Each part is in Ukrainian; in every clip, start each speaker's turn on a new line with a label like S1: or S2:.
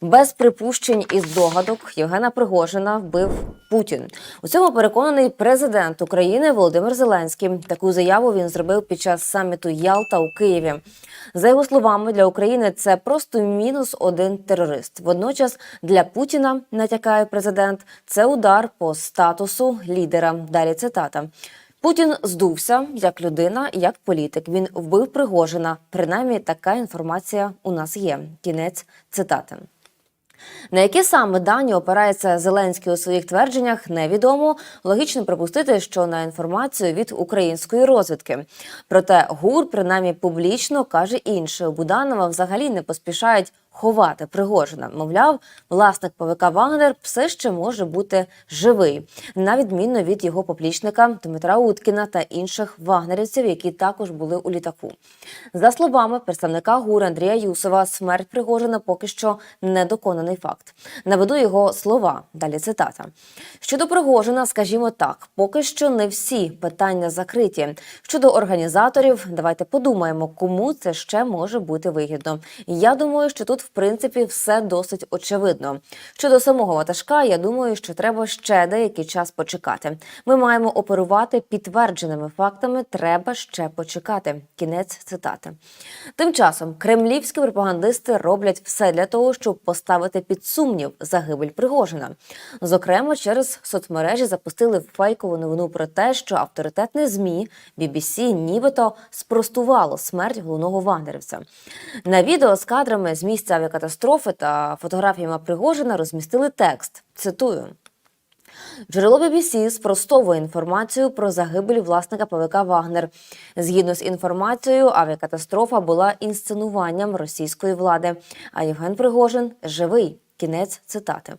S1: Без припущень і здогадок Євгена Пригожина вбив Путін. У цьому переконаний президент України Володимир Зеленський. Таку заяву він зробив під час саміту Ялта у Києві. За його словами, для України це просто мінус один терорист. Водночас для Путіна натякає президент. Це удар по статусу лідера. Далі цитата. Путін здувся як людина, як політик. Він вбив Пригожина. Принаймні, така інформація у нас є. Кінець цитати. На які саме дані опирається Зеленський у своїх твердженнях, невідомо. Логічно припустити, що на інформацію від української розвідки. Проте ГУР, принаймні публічно, каже інше. Буданова взагалі не поспішають ховати Пригожина. Мовляв, власник ПВК Вагнер все ще може бути живий, на відміну від його поплічника Дмитра Уткіна та інших вагнерівців, які також були у літаку. За словами представника ГУР Андрія Юсова, смерть Пригожина поки що недоконаний факт. Наведу його слова. Далі цитата. Щодо Пригожина, скажімо так, поки що не всі питання закриті. Щодо організаторів, давайте подумаємо, кому це ще може бути вигідно. Я думаю, що тут, в принципі, все досить очевидно. Щодо самого ватажка, я думаю, що треба ще деякий час почекати. Ми маємо оперувати підтвердженими фактами. Треба ще почекати. Кінець цитати. Тим часом кремлівські пропагандисти роблять все для того, щоб поставити під сумнів загибель Пригожина. Зокрема, через соцмережі запустили фейкову новину про те, що авторитетне змі BBC нібито спростувало смерть головного вагнерівця. На відео з кадрами з місця авіакатастрофи та фотографіями Пригожина розмістили текст. Цитую. Джерело BBC спростовує інформацію про загибель власника ПВК Вагнер. Згідно з інформацією, авіакатастрофа була інсценуванням російської влади. А Євген Пригожин живий. Кінець цитати.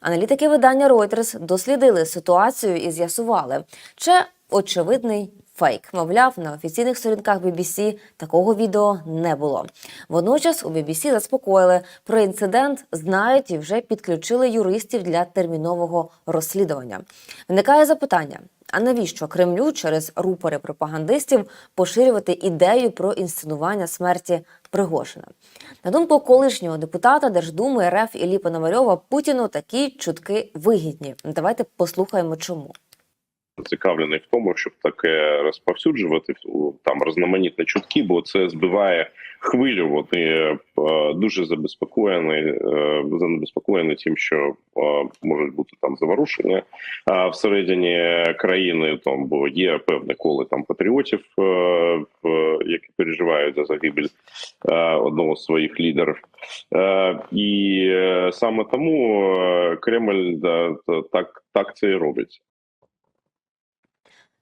S1: Аналітики видання Reuters дослідили ситуацію і з'ясували, чи очевидний фейк. Мовляв, на офіційних сторінках BBC такого відео не було. Водночас у BBC заспокоїли про інцидент, знають і вже підключили юристів для термінового розслідування. Виникає запитання: а навіщо Кремлю через рупори пропагандистів поширювати ідею про інсценування смерті Пригожина? На думку колишнього депутата Держдуми РФ Іллі Пономарьова, Путіну такі чутки вигідні. Давайте послухаємо, чому.
S2: Зацікавлений в тому, щоб таке розповсюджувати там різноманітні чутки, бо це збиває хвилю. Вони е, дуже забезпокоєні, е, занебезпокоєні тим, що е, можуть бути там заворушення е, всередині країни. Там бо є певне коло там патріотів, е, які переживають за загибель е, одного з своїх лідерів. Е, І е, саме тому е, Кремль так, так це і робить.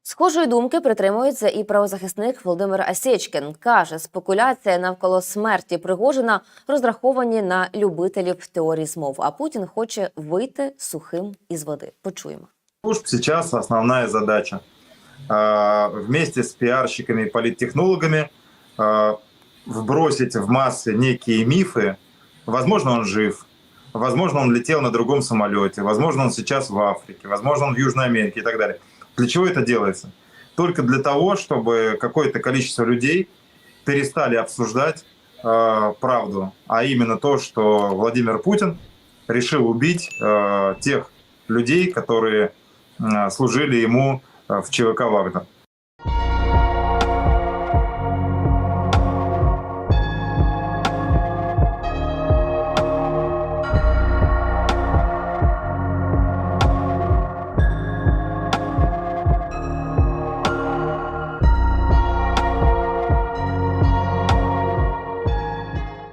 S1: Схожої думки притримується і правозахисник Володимир Асєчкін. Каже, спекуляція навколо смерті Пригожина розраховані на любителів теорії змов. А Путін хоче вийти сухим із води. Почуємо.
S3: Сейчас основная задача вместе с пиарщиками и политтехнологами а, вбросить в массы некие мифы. Возможно, он жив, возможно, он летел на другом самолете, возможно, он сейчас в Африке, возможно, он в Южной Америке и так далее. Для чего это делается? Только для того, чтобы какое-то количество людей перестали обсуждать э, правду, а именно то, что Владимир Путин решил убить э, тех людей, которые э, служили ему э, в ЧВК «Вагнер».